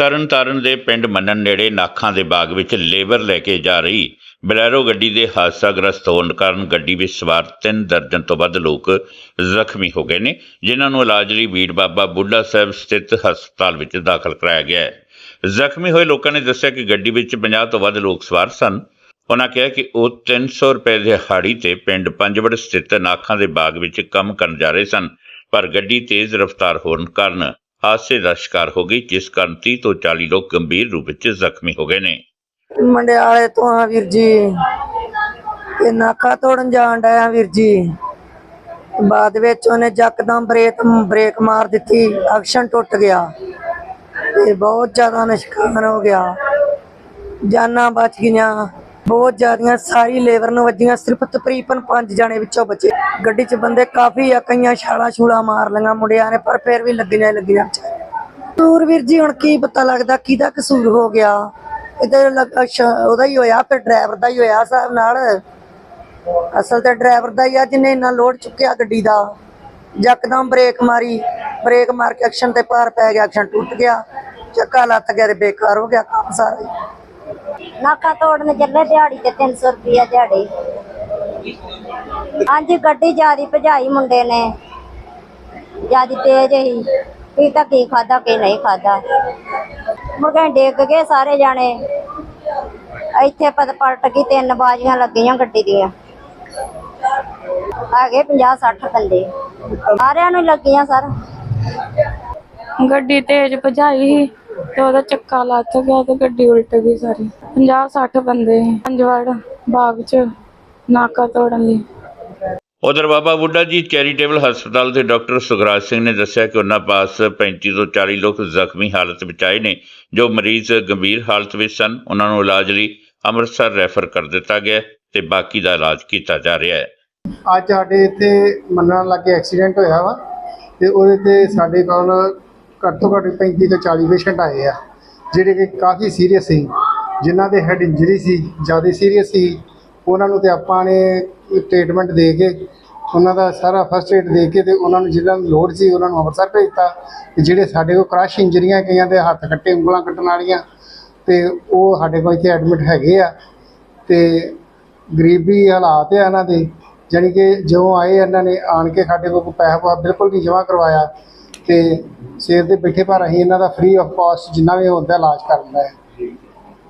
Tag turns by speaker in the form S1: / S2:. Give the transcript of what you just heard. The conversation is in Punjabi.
S1: ਤਰਨਤਾਰਨ ਦੇ ਪਿੰਡ ਮੰਨਣ ਨੇੜੇ ਨਾਖਾਂ ਦੇ ਬਾਗ ਵਿੱਚ ਲੇਬਰ ਲੈ ਕੇ ਜਾ ਰਹੀ ਬਲੈਰੋ ਗੱਡੀ ਦੇ ਹਾਦਸਾਗ੍ਰਸਤ ਹੋਣ ਕਾਰਨ ਗੱਡੀ ਵਿੱਚ ਸਵਾਰ ਤਿੰਨ ਦਰਜਨ ਤੋਂ ਵੱਧ ਲੋਕ ਜ਼ਖਮੀ ਹੋ ਗਏ ਨੇ, ਜਿਨ੍ਹਾਂ ਨੂੰ ਇਲਾਜ ਲਈ ਬੀੜ ਬਾਬਾ ਬੁੱਢਾ ਸਾਹਿਬ ਸਥਿਤ ਹਸਪਤਾਲ ਵਿੱਚ ਦਾਖਲ ਕਰਾਇਆ ਗਿਆ ਹੈ। ਜ਼ਖਮੀ ਹੋਏ ਲੋਕਾਂ ਨੇ ਦੱਸਿਆ ਕਿ ਗੱਡੀ ਵਿੱਚ 50 ਤੋਂ ਵੱਧ ਲੋਕ ਸਵਾਰ ਸਨ। ਉਹਨਾਂ ਕਿਹਾ ਕਿ ਉਹ 300 ਰੁਪਏ ਦੇ ਹਾੜੀ ਤੇ ਪਿੰਡ ਪੰਜਵੜ ਸਥਿਤ ਨਾਖਾਂ ਦੇ ਬਾਗ ਵਿੱਚ ਕੰਮ ਕਰਨ ਜਾ ਰਹੇ ਸਨ, ਪਰ ਗੱਡੀ ਤੇਜ਼ ਰਫ਼ਤਾਰ ਹੋਣ ਕਾਰਨ ਹਾਦਸੇ ਦਾ ਸ਼ਿਕਾਰ ਹੋ ਗਈ, ਜਿਸ ਕਾਰਨ 30 ਤੋਂ 40 ਲੋਕ ਗੰਭੀਰ ਰੂਪ ਵਿੱਚ ਜ਼ਖਮੀ ਹੋ ਗਏ ਨੇ।
S2: ਮੰਡਿਆਲੇ ਤੋਂ ਆ ਵੀਰ ਜੀ। ਇਹ ਨਾਕਾ ਤੋੜਨ ਜਾਣ ਡਿਆ ਵੀਰ ਜੀ। ਬਾਅਦ ਵਿੱਚ ਉਹਨੇ ਜੱਕਦਮ ਬ੍ਰੇਕ ਬ੍ਰੇਕ ਮਾਰ ਦਿੱਤੀ, ਐਕਸ਼ਨ ਟੁੱਟ ਗਿਆ। ਤੇ ਬਹੁਤ ਜ਼ਿਆਦਾ ਨੁਕਸਾਨ ਹੋ ਗਿਆ। ਜਾਨਾਂ ਬਚ ਗਈਆਂ। ਬਹੁਤ ਜ਼ਿਆਦੀਆਂ ਸਾਰੀ ਲੇਬਰ ਨੂੰ ਵੱਜੀਆਂ, ਸਿਰਫ ਤਕਰੀਬਨ 5 ਜਣੇ ਵਿੱਚੋਂ ਬਚੇ। ਗੱਡੀ 'ਚ ਬੰਦੇ ਕਾਫੀ ਆ, ਕਈਆਂ ਛਾਲਾ ਛੂਲਾ ਮਾਰ ਲਈਆਂ ਮੁੰਡਿਆਂ ਨੇ, ਪਰ ਫਿਰ ਵੀ ਲੱਗੀਆਂ ਲੱਗੀਆਂ ਕਸੂਰ ਵੀਰ ਜੀ, ਹੁਣ ਕੀ ਪਤਾ ਲੱਗਦਾ, ਕਿਹਦਾ ਕਸੂਰ ਹੋ ਗਿਆ? ਇਧਰ ਉਹਦਾ ਹੀ ਹੋਇਆ, ਫਿਰ ਡਰਾਈਵਰ ਦਾ ਹੀ ਹੋਇਆ ਸਾਹਿਬ ਨਾਲ। ਅਸਲ ਤੇ ਡਰਾਈਵਰ ਦਾ ਹੀ ਆ, ਜਿਹਨੇ ਇੰਨਾ ਲੋਡ ਚੁੱਕਿਆ ਗੱਡੀ ਦਾ। ਯਕਦਮ ਬ੍ਰੇਕ ਮਾਰੀ, ਬ੍ਰੇਕ ਮਾਰ ਕੇ ਐਕਸ਼ਨ ਤੇ ਪਾਰ ਪੈ ਗਿਆ, ਐਕਸ਼ਨ ਟੁੱਟ ਗਿਆ, ਚੱਕਾ ਲੱਤ ਗਿਆ ਤੇ ਬੇਕਾਰ ਹੋ ਗਿਆ ਕੰਮ ਸਾਰਾ ਹੀ।
S3: ਨਾਕਾ ਤੋੜਨ ਚੱਲੇ ਦਿਹਾੜੀ ਤੇ 300 ਰੁਪਿਆ ਦਿਹਾੜੀ। ਹਾਂਜੀ, ਗੱਡੀ ਜਿਆਦੀ ਭਜਾਈ ਮੁੰਡੇ ਨੇ। ਜਿਆਦੀ ਤੇਜ਼ ਹੀ ਕੀ ਤਾਂ ਕੀ ਖਾਦਾ ਕੀ ਨਹੀਂ ਖਾਦਾ ਮੁਰਗੇ ਡਿੱਗ ਗਏ ਸਾਰੇ ਜਾਣੇ। ਇੱਥੇ ਪਤ ਪਲਟ ਗਈ, ਤਿੰਨ ਬਾਜੀਆਂ ਲੱਗੀਆਂ ਗੱਡੀ ਦੀਆਂ। ਆ ਗਏ 50 60 ਬੰਦੇ। ਸਾਰਿਆਂ ਨੂੰ ਹੀ ਲੱਗੀਆਂ ਸਰ।
S4: ਗੱਡੀ ਤੇਜ਼ ਭਜਾਈ ਸੀ। ਤੇ ਉਹਦਾ ਚੱਕਾ ਲੱਥ ਗਿਆ ਤੇ ਗੱਡੀ ਉਲਟ ਗਈ ਸਾਰੀ। 50 60 ਬੰਦੇ ਪੰਜਵੜ ਬਾਗ ਚ ਨਾਕਾ ਤੋੜਨ ਲਈ।
S1: ਉਧਰ ਬਾਬਾ ਬੁੱਢਾ ਜੀ ਚੈਰੀਟੇਬਲ ਹਸਪਤਾਲ ਦੇ ਡਾਕਟਰ ਸੁਖਰਾਜ ਸਿੰਘ ਨੇ ਦੱਸਿਆ ਕਿ ਉਹਨਾਂ ਪਾਸ 35 ਤੋਂ 40 ਲੋਕ ਜ਼ਖਮੀ ਹਾਲਤ ਵਿੱਚ ਆਏ ਨੇ ਜੋ ਮਰੀਜ਼ ਗੰਭੀਰ ਹਾਲਤ ਵਿੱਚ ਸਨ। ਉਹਨਾਂ ਨੂੰ ਇਲਾਜ ਲਈ ਅੰਮ੍ਰਿਤਸਰ ਰੈਫਰ ਕਰ ਦਿੱਤਾ ਗਿਆ ਤੇ ਬਾਕੀ ਦਾ ਇਲਾਜ ਕੀਤਾ ਜਾ ਰਿਹਾ ਹੈ।
S5: ਅੱਜ ਸਾਡੇ ਇੱਥੇ ਮੰਨਣ ਲੱਗੇ ਐਕਸੀਡੈਂਟ ਹੋਇਆ ਵਾ ਤੇ ਉਹਦੇ ਤੇ ਸਾਡੇ ਕੋਲ ਘੱਟ ਤੋਂ ਘੱਟ 35 ਤੋਂ 40 ਪੇਸ਼ੈਂਟ ਆਏ ਆ, ਜਿਹੜੇ ਕਿ ਕਾਫੀ ਸੀਰੀਅਸ ਸੀ, ਜਿਨ੍ਹਾਂ ਦੇ ਹੈਡ ਇੰਜਰੀ ਸੀ, ਜ਼ਿਆਦਾ ਸੀਰੀਅਸ ਸੀ, ਉਹਨਾਂ ਨੂੰ ਤੇ ਆਪਾਂ ਨੇ ਟ੍ਰੀਟਮੈਂਟ ਦੇ ਕੇ, ਉਹਨਾਂ ਦਾ ਸਾਰਾ ਫਸਟ ਏਡ ਦੇ ਕੇ ਤੇ ਉਹਨਾਂ ਨੂੰ ਜਿਹਨਾਂ ਨੂੰ ਲੋੜ ਸੀ, ਉਹਨਾਂ ਨੂੰ ਅੰਮ੍ਰਿਤਸਰ ਭੇਜਤਾ, ਤੇ ਜਿਹੜੇ ਸਾਡੇ ਕੋਲ ਕ੍ਰਸ਼ ਇੰਜਰੀਆਂ ਕਈਆਂ ਦੇ ਹੱਥ ਕੱਟੇ ਉਂਗਲਾਂ ਕੱਟਣ ਵਾਲੀਆਂ, ਤੇ ਉਹ ਸਾਡੇ ਕੋਲ ਇੱਥੇ ਐਡਮਿਟ ਹੈਗੇ ਆ, ਤੇ ਗਰੀਬੀ ਹਾਲਾਤ ਆ ਇਹਨਾਂ ਦੇ, ਜਾਣੀ ਕਿ ਜਦੋਂ ਆਏ ਇਹਨਾਂ ਨੇ ਆਣ ਕੇ ਸਾਡੇ ਕੋਲ ਕੋਈ ਪੈਸਾ ਪੂਸਾ ਬਿਲਕੁਲ ਨਹੀਂ ਜਮ੍ਹਾਂ ਕਰਵਾਇਆ ਤੇ ਸਿਰ ਦੇ ਬੈਠੇ ਪਰ ਅਸੀਂ ਇਹਨਾਂ ਦਾ ਫ੍ਰੀ ਆਫ ਕਾਸਟ ਜਿੰਨਾ ਵੀ ਹੁੰਦਾ, ਇਲਾਜ ਕਰਦਾ ਹੈ।